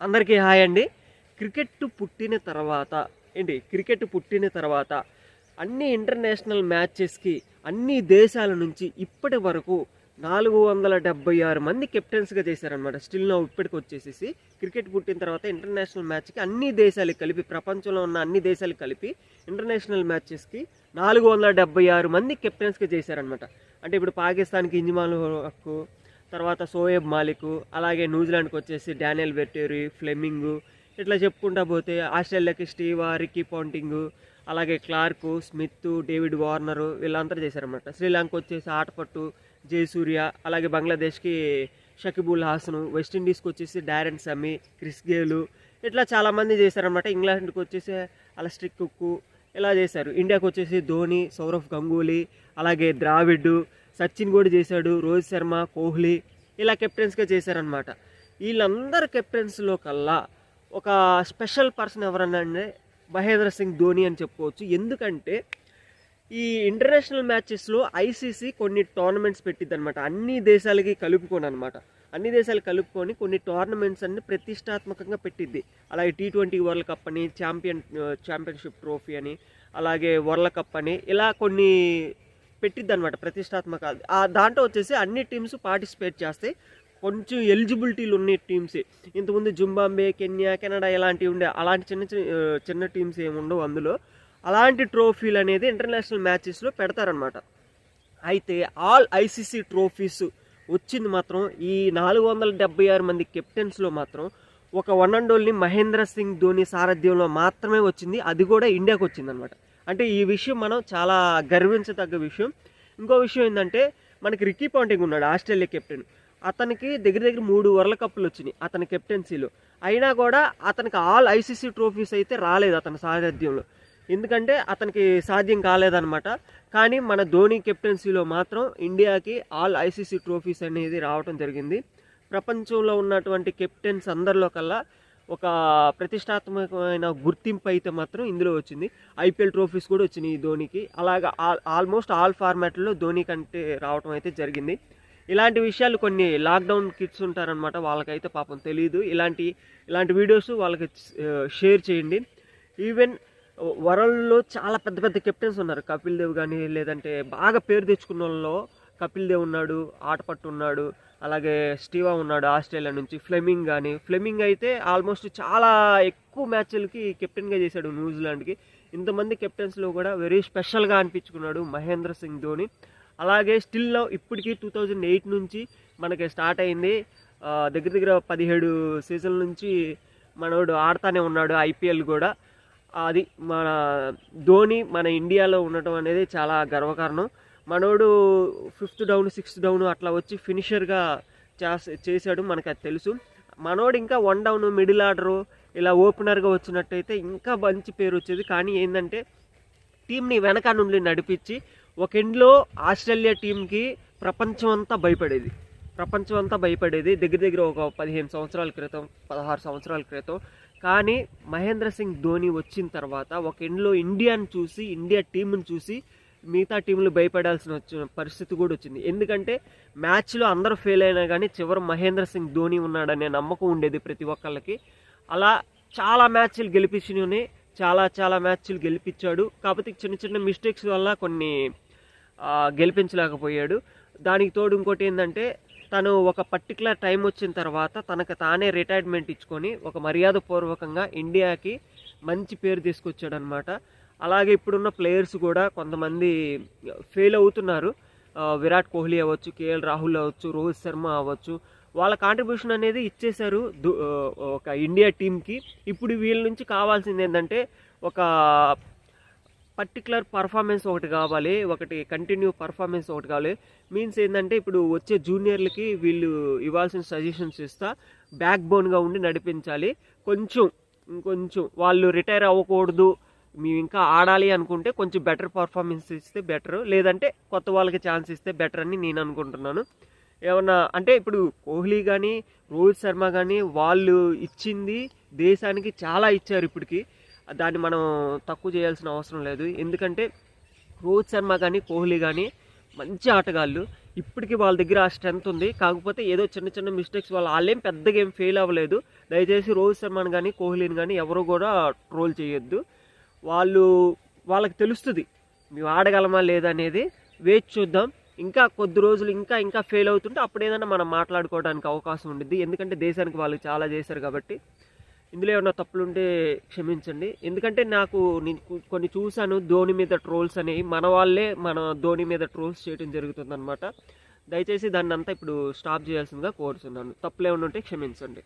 అందరికీ హాయ్ అండి. క్రికెట్ పుట్టిన తర్వాత ఏంటి? క్రికెట్ పుట్టిన తర్వాత అన్ని ఇంటర్నేషనల్ మ్యాచెస్కి అన్ని దేశాల నుంచి ఇప్పటి వరకు నాలుగు వందల డెబ్బై ఆరు మంది కెప్టెన్స్గా చేశారనమాట స్టిల్ నో ఇప్పటికి వచ్చేసేసి క్రికెట్ పుట్టిన తర్వాత ఇంటర్నేషనల్ మ్యాచ్కి అన్ని దేశాలు కలిపి ప్రపంచంలో ఉన్న అన్ని దేశాలు కలిపి ఇంటర్నేషనల్ మ్యాచెస్కి నాలుగు వందల డెబ్బై ఆరు మంది కెప్టెన్స్గా చేశారనమాట అంటే ఇప్పుడు పాకిస్తాన్కి ఇంజిమాల్ హక్కు తర్వాత సోయబ్ మాలిక్ అలాగే న్యూజిలాండ్కి వచ్చేసి డానియల్ బెట్టేరి ఫ్లెమింగ్ ఇట్లా చెప్పుకుంటా పోతే ఆస్ట్రేలియాకి స్టీవా రిక్కీ పాంటింగ్ అలాగే క్లార్క్ స్మిత్ డేవిడ్ వార్నర్ వీళ్ళంతా చేశారన్నమాట. శ్రీలంక వచ్చేసి ఆటపట్టు జయసూర్య అలాగే బంగ్లాదేశ్కి షకిబుల్ హాసన్ వెస్టిండీస్కి వచ్చేసి డారెన్ సమి క్రిస్ గేలు ఇట్లా చాలామంది చేశారన్నమాట. ఇంగ్లాండ్కి వచ్చేసి అలస్ట్రిక్ కుక్కు ఇలా చేశారు. ఇండియాకి వచ్చేసి ధోని సౌరవ్ గంగూలీ అలాగే ద్రావిడ్ సచిన్ కూడా చేశాడు రోహిత్ శర్మ కోహ్లీ ఇలా కెప్టెన్స్గా చేశారనమాట వీళ్ళందరు కెప్టెన్స్లో కల్లా ఒక స్పెషల్ పర్సన్ ఎవరన్నా అంటే మహేంద్ర సింగ్ ధోని అని చెప్పుకోవచ్చు. ఎందుకంటే ఈ ఇంటర్నేషనల్ మ్యాచెస్లో ఐసీసీ కొన్ని టోర్నమెంట్స్ పెట్టిద్దనమాట అన్ని దేశాలకి కలుపుకొని అనమాట అన్ని దేశాలు కలుపుకొని కొన్ని టోర్నమెంట్స్ అన్ని ప్రతిష్టాత్మకంగా పెట్టిద్ది. అలాగే టీ ట్వంటీ వరల్డ్ కప్ అని ఛాంపియన్ ఛాంపియన్షిప్ ట్రోఫీ అని అలాగే వరల్డ్ కప్ అని ఇలా కొన్ని పెట్టిద్ది అనమాట ప్రతిష్టాత్మక ఆ దాంట్లో వచ్చేసి అన్ని టీమ్స్ పార్టిసిపేట్ చేస్తాయి కొంచెం ఎలిజిబిలిటీలు ఉన్న టీమ్సే. ఇంతకుముందు జుంబాంబే కెన్యా కెనడా ఇలాంటివి ఉండే అలాంటి చిన్న చిన్న చిన్న టీమ్స్ ఏమి ఉండవు అందులో. అలాంటి ట్రోఫీలు అనేది ఇంటర్నేషనల్ మ్యాచెస్లో పెడతారనమాట అయితే ఆల్ ఐసీసీ ట్రోఫీస్ వచ్చింది మాత్రం ఈ నాలుగు వందల డెబ్బై ఆరు మంది కెప్టెన్స్లో మాత్రం ఒక one and only Mahendra Singh Dhoni సారథ్యంలో మాత్రమే వచ్చింది. అది కూడా ఇండియాకి వచ్చిందనమాట అంటే ఈ విషయం మనం చాలా గర్వించదగ్గ విషయం. ఇంకో విషయం ఏంటంటే మనకి రిక్కీ పాంటింగ్ ఉన్నాడు ఆస్ట్రేలియా కెప్టెన్. అతనికి దగ్గర దగ్గర మూడు వరల్డ్ కప్లు వచ్చినాయి అతని కెప్టెన్సీలో. అయినా కూడా అతనికి ఆల్ ఐసీసీ ట్రోఫీస్ అయితే రాలేదు అతని సారథ్యంలో. ఎందుకంటే అతనికి సాధ్యం కాలేదన్నమాట. కానీ మన ధోని కెప్టెన్సీలో మాత్రం ఇండియాకి ఆల్ ఐసీసీ ట్రోఫీస్ అనేది రావటం జరిగింది. ప్రపంచంలో ఉన్నటువంటి కెప్టెన్స్ అందరిలో కల్లా ఒక ప్రతిష్టాత్మకమైన గుర్తింపు అయితే మాత్రం ఇందులో వచ్చింది. ఐపీఎల్ ట్రోఫీస్ కూడా వచ్చినాయి ధోనికి. అలాగా ఆల్మోస్ట్ ఆల్ ఫార్మాట్లో ధోని కంటే రావటం అయితే జరిగింది. ఇలాంటి విషయాలు కొన్ని లాక్డౌన్ కిడ్స్ ఉంటారనమాట వాళ్ళకైతే పాపం తెలియదు ఇలాంటి ఇలాంటి వీడియోస్ వాళ్ళకి షేర్ చేయండి. ఈవెన్ వరల్డ్లో చాలా పెద్ద పెద్ద కెప్టెన్స్ ఉన్నారు. కపిల్ దేవ్ కానీ లేదంటే బాగా పేరు తెచ్చుకున్న వాళ్ళలో కపిల్ దేవ్ ఉన్నాడు ఆటపట్టు ఉన్నాడు అలాగే స్టీవా ఉన్నాడు ఆస్ట్రేలియా నుంచి. ఫ్లెమింగ్ కానీ ఫ్లెమింగ్ అయితే ఆల్మోస్ట్ చాలా ఎక్కువ మ్యాచ్లకి కెప్టెన్గా చేశాడు న్యూజిలాండ్కి. ఇంతమంది కెప్టెన్స్లో కూడా వెరీ స్పెషల్గా అనిపించుకున్నాడు మహేంద్ర సింగ్ ధోని. అలాగే స్టిల్ ఇప్పటికీ టూ థౌజండ్ ఎయిట్ నుంచి మనకి స్టార్ట్ అయింది. దగ్గర దగ్గర పదిహేడు సీజన్ల నుంచి మనోడు ఆడుతూనే ఉన్నాడు ఐపీఎల్ కూడా. అది మన ధోని మన ఇండియాలో ఉండటం అనేది చాలా గర్వకారణం. మనోడు ఫిఫ్త్ డౌన్ సిక్స్త్ డౌన్ అట్లా వచ్చి ఫినిషర్గా చేశాడు మనకు అది తెలుసు. మనోడు ఇంకా వన్ డౌన్ మిడిల్ ఆర్డరు ఇలా ఓపెనర్గా వచ్చినట్టయితే ఇంకా మంచి పేరు వచ్చేది. కానీ ఏంటంటే టీంని వెనక నుండి నడిపించి ఒక ఎండ్లో ఆస్ట్రేలియా టీంకి ప్రపంచం అంతా భయపడేది. ప్రపంచం అంతా భయపడేది. దగ్గర దగ్గర ఒక పదిహేను సంవత్సరాల క్రితం పదహారు సంవత్సరాల క్రితం. కానీ మహేంద్ర సింగ్ ధోని వచ్చిన తర్వాత ఒక ఎండ్లో ఇండియాను చూసి ఇండియా టీంని చూసి మిగతా టీంలు భయపడాల్సిన వచ్చిన పరిస్థితి కూడా వచ్చింది. ఎందుకంటే మ్యాచ్లో అందరూ ఫెయిల్ అయినా కానీ చివరి మహేంద్ర సింగ్ ధోని ఉన్నాడనే నమ్మకం ఉండేది ప్రతి ఒక్కళ్ళకి. అలా చాలా మ్యాచ్లు గెలిపించినవి చాలా చాలా మ్యాచ్లు గెలిపించాడు. కాకపోతే చిన్న చిన్న మిస్టేక్స్ వల్ల కొన్ని గెలిపించలేకపోయాడు. దానికి తోడు ఇంకోటి ఏంటంటే తను ఒక పర్టికులర్ టైం వచ్చిన తర్వాత తనకు తానే రిటైర్మెంట్ ఇచ్చుకొని ఒక మర్యాదపూర్వకంగా ఇండియాకి మంచి పేరు తీసుకొచ్చాడనమాట అలాగే ఇప్పుడున్న ప్లేయర్స్ కూడా కొంతమంది ఫెయిల్ అవుతున్నారు. విరాట్ కోహ్లీ అవ్వచ్చు కేఎల్ రాహుల్ అవ్వచ్చు రోహిత్ శర్మ అవ్వచ్చు. వాళ్ళ కాంట్రిబ్యూషన్ అనేది ఇచ్చేశారు ఒక ఇండియా టీంకి ఇప్పుడు వీళ్ళ నుంచి కావాల్సింది ఏంటంటే ఒక పర్టికులర్ పర్ఫార్మెన్స్ ఒకటి కావాలి ఒకటి కంటిన్యూ పర్ఫార్మెన్స్ ఒకటి కావాలి. మీన్స్ ఏంటంటే ఇప్పుడు వచ్చే జూనియర్లకి వీళ్ళు ఇవ్వాల్సిన సజెషన్స్ ఇస్తా బ్యాక్ బోన్గా ఉండి నడిపించాలి. కొంచెం ఇంకొంచెం వాళ్ళు రిటైర్ అవ్వకూడదు మేము ఇంకా ఆడాలి అనుకుంటే కొంచెం బెటర్ పర్ఫార్మెన్స్ ఇస్తే బెటర్ లేదంటే కొత్త వాళ్ళకి ఛాన్స్ ఇస్తే బెటర్ అని నేను అనుకుంటున్నాను. ఏమన్నా అంటే ఇప్పుడు కోహ్లీ కానీ రోహిత్ శర్మ కానీ వాళ్ళు ఇచ్చింది దేశానికి చాలా ఇచ్చారు ఇప్పటికి. దాన్ని మనం తక్కువ చేయాల్సిన అవసరం లేదు. ఎందుకంటే రోహిత్ శర్మ కానీ కోహ్లీ కానీ మంచి ఆటగాళ్ళు. ఇప్పటికీ వాళ్ళ దగ్గర ఆ స్ట్రెంత్ ఉంది. కాకపోతే ఏదో చిన్న చిన్న మిస్టేక్స్ వాళ్ళు వాళ్ళేం పెద్దగా ఏం ఫెయిల్ అవ్వలేదు. దయచేసి రోహిత్ శర్మని కానీ కోహ్లీని కానీ ఎవరు కూడా ట్రోల్ చేయొద్దు. వాళ్ళు వాళ్ళకి తెలుస్తుంది మేము ఆడగలమా లేదా అనేది. వేచి చూద్దాం. ఇంకా కొద్ది రోజులు ఇంకా ఇంకా ఫెయిల్ అవుతుంటే అప్పుడు ఏదైనా మనం మాట్లాడుకోవడానికి అవకాశం ఉండిద్ది. ఎందుకంటే దేశానికి వాళ్ళు చాలా చేశారు కాబట్టి. ఇందులో ఏమైనా తప్పులుంటే క్షమించండి. ఎందుకంటే నాకు నేను కొన్ని చూశాను. ధోని మీద ట్రోల్స్ అనేవి మన వాళ్ళే మన ధోని మీద ట్రోల్స్ చేయడం జరుగుతుందన్నమాట. దయచేసి దాన్ని అంతా ఇప్పుడు స్టాప్ చేయాల్సిందిగా కోరుతున్నాను తప్పులు ఏమైనా ఉంటే క్షమించండి.